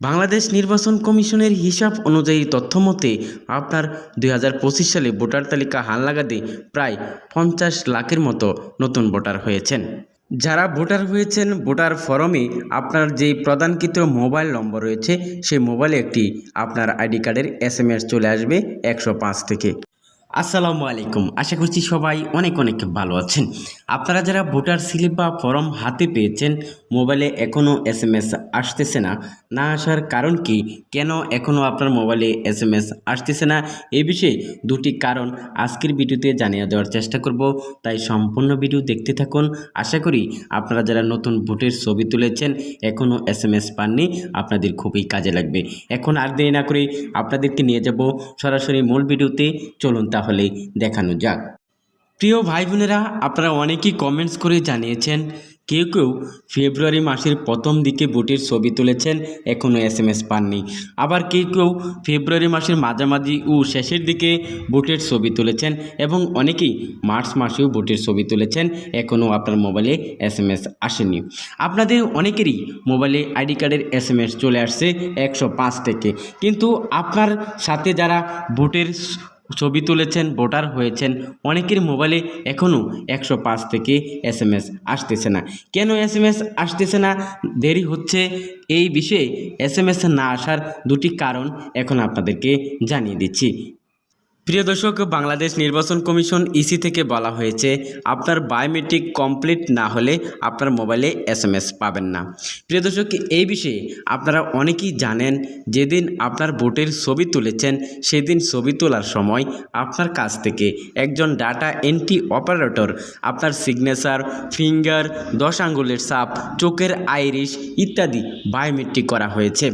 বাংলাদেশ নির্বাচন কমিশনের হিসাব অনুযায়ী তথ্য মতে আপনার দু হাজার পঁচিশ সালে ভোটার তালিকা হালনাগাদে প্রায় পঞ্চাশ লাখের মতো নতুন ভোটার হয়েছেন। যারা ভোটার হয়েছেন, ভোটার ফরমে আপনার যেই প্রদানকৃত মোবাইল নম্বর রয়েছে, সেই মোবাইলে একটি আপনার আইডি কার্ডের এস চলে আসবে একশো পাঁচ থেকে। আসসালামু আলাইকুম। আশা করছি সবাই অনেক অনেক ভালো আছেন। আপনারা যারা ভোটার স্লিপ বা ফর্ম হাতে পেয়েছেন, মোবাইলে এখনও এস এম এস আসতেছে না না আসার কারণ কি? কেন এখনও আপনার মোবাইলে এস এম এস আসতেছে না? এই বিষয়ে দুটি কারণ আজকের ভিডিওতে জানিয়ে দেওয়ার চেষ্টা করব। তাই সম্পূর্ণ ভিডিও দেখতে থাকুন। আশা করি আপনারা যারা নতুন ভোটের ছবি তুলেছেন এখনও এস এম এস পাননি, আপনাদের খুবই কাজে লাগবে। এখন আর দেরি না করে আপনাদেরকে নিয়ে যাব সরাসরি মূল ভিডিওতে। চলুন তাহলে দেখানো যাক। প্রিয় ভাই বোনেরা আপনারা অনেকেই কমেন্টস করে জানিয়েছেন, কেউ কেউ ফেব্রুয়ারি মাসের প্রথম দিকে ভোটের ছবি তুলেছেন এখনও এস এম এস পাননি। আবার কেউ কেউ ফেব্রুয়ারি মাসের মাঝামাঝি ও শেষের দিকে ভোটের ছবি তুলেছেন এবং অনেকেই মার্চ মাসেও ভোটের ছবি তুলেছেন এখনও আপনার মোবাইলে এস এম এস আসেনি। আপনাদের অনেকেরই মোবাইলে আইডি কার্ডের এস এম এস চলে আসছে একশো পাঁচ থেকে। কিন্তু আপনার সাথে যারা ভোটের ছবি তুলেছেন, ভোটার হয়েছেন, অনেকের মোবাইলে এখনও একশো পাঁচ থেকে এস এম এস আসতেছে না। কেন এস এম এস আসতেছে না? দেরি হচ্ছে এই বিষয়ে এস এম এস না আসার দুটি কারণ এখন আপনাদেরকে জানিয়ে দিচ্ছি। প্রিয় দর্শক, বাংলাদেশ নির্বাচন কমিশন ইসি থেকে বলা হয়েছে, আপনার বায়োমেট্রিক কমপ্লিট না হলে আপনার মোবাইলে এস এম এস পাবেন না। প্রিয় দর্শক, এই বিষয়ে আপনারা অনেকেই জানেন, যেদিন আপনার ভোটের ছবি তুলেছেন, সেদিন ছবি তোলার সময় আপনার কাছ থেকে একজন ডাটা এন্ট্রি অপারেটর, আপনার সিগনেচার, ফিঙ্গার, দশ আঙ্গুলের সাপ চোখের আইরিশ ইত্যাদি বায়োমেট্রিক করা হয়েছে।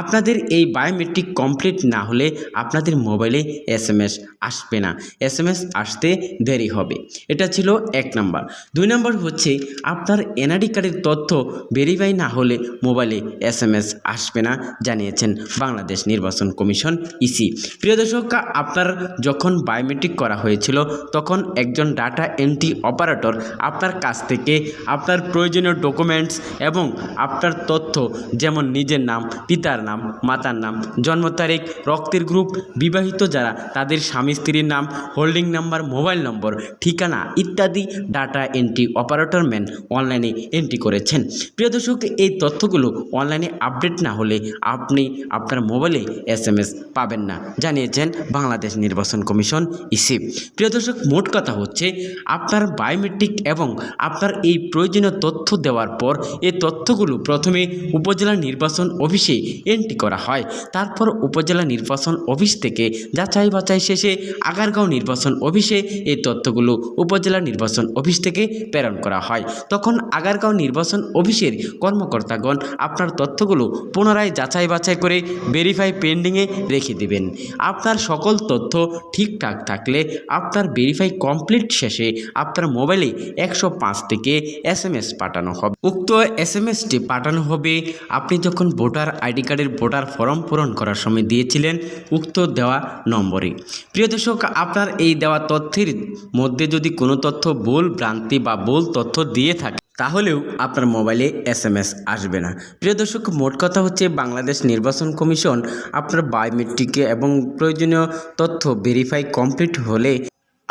আপনাদের এই বায়োমেট্রিক কমপ্লিট না হলে আপনাদের মোবাইলে এস এম এস আসবে না। এস আসতে দেরি হবে। এটা ছিল এক নাম্বার। দুই নাম্বার হচ্ছে, আপনার এনআইডি কার্ডের তথ্য ভেরিফাই না হলে মোবাইলে এস এম এস আসবে না, জানিয়েছেন বাংলাদেশ নির্বাচন কমিশন ইসি প্রিয় দর্শক, আপনার যখন বায়োমেট্রিক করা হয়েছিল, তখন একজন ডাটা এন্ট্রি অপারেটর আপনার কাছ থেকে আপনার প্রয়োজনীয় ডকুমেন্টস এবং আপনার তথ্য, যেমন নিজের নাম, পিতার নাম, মাতার নাম, জন্ম তারিখ, রক্তের গ্রুপ বিবাহিত যারা, তাদের স্বামী স্ত্রীর নাম হোল্ডিং নাম্বার মোবাইল নম্বর ঠিকানা ইত্যাদি ডাটা এন্ট্রি অপারেটর ম্যান অনলাইনে এন্ট্রি করেছেন। প্রিয় দর্শক, এই তথ্যগুলো অনলাইনে আপডেট না হলে আপনি আপনার মোবাইলে এস এম এস পাবেন না, জানিয়েছেন বাংলাদেশ নির্বাচন কমিশন ইসি। প্রিয় দর্শক, মোট কথা হচ্ছে আপনার বায়োমেট্রিক এবং আপনার এই প্রয়োজনীয় তথ্য দেওয়ার পর এই তথ্যগুলো প্রথমে উপজেলা নির্বাচন অফিসে এন্ট্রি করা হয়। তারপর উপজেলা নির্বাচন অফিস থেকে যাচাই বাছাই শেষে আগারগাঁও নির্বাচন অফিসে এই তথ্যগুলো উপজেলা নির্বাচন অফিস থেকে প্রেরণ করা হয়। তখন আগারগাঁও নির্বাচন অফিসের কর্মকর্তাগণ আপনার তথ্যগুলো পুনরায় যাচাই বাছাই করে ভেরিফাই পেন্ডিংয়ে রেখে দেবেন। আপনার সকল তথ্য ঠিকঠাক থাকলে আপনার ভেরিফাই কমপ্লিট শেষে আপনার মোবাইলে একশো পাঁচ থেকে এস এম এস পাঠানো হবে। উক্ত এস এম এসটি পাঠানো হবে আপনি যখন ভোটার আইডি কার্ডের ভোটার ফর্ম পূরণ করার সময় দিয়েছিলেন, উক্ত দেওয়া নম্বরে। প্রিয় দর্শক, আপনার এই দেওয়া তথ্যের মধ্যে যদি কোনো তথ্য ভুল, ভ্রান্তি বা ভুল তথ্য দিয়ে থাকে, তাহলেও আপনার মোবাইলে এস এম এস আসবে না। প্রিয় দর্শক, মোট কথা হচ্ছে বাংলাদেশ নির্বাচন কমিশন আপনার বায়োমেট্রিক এবং প্রয়োজনীয় তথ্য ভেরিফাই কমপ্লিট হলে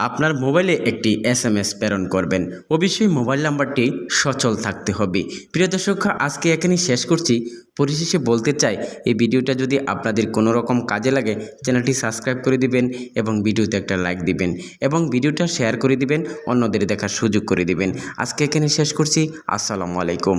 আপনার মোবাইলে একটি এস এম এস প্রেরণ করবেন। অবশ্যই মোবাইল নাম্বারটি সচল থাকতে হবে। প্রিয় দর্শক, আজকে এখানেই শেষ করছি। পরিশেষে বলতে চাই, এই ভিডিওটা যদি আপনাদের কোনো রকম কাজে লাগে, চ্যানেলটি সাবস্ক্রাইব করে দিবেন এবং ভিডিওতে একটা লাইক দিবেন এবং ভিডিওটা শেয়ার করে দিবেন, অন্যদের দেখার সুযোগ করে দিবেন। আজকে এখানে শেষ করছি। আসসালামু আলাইকুম।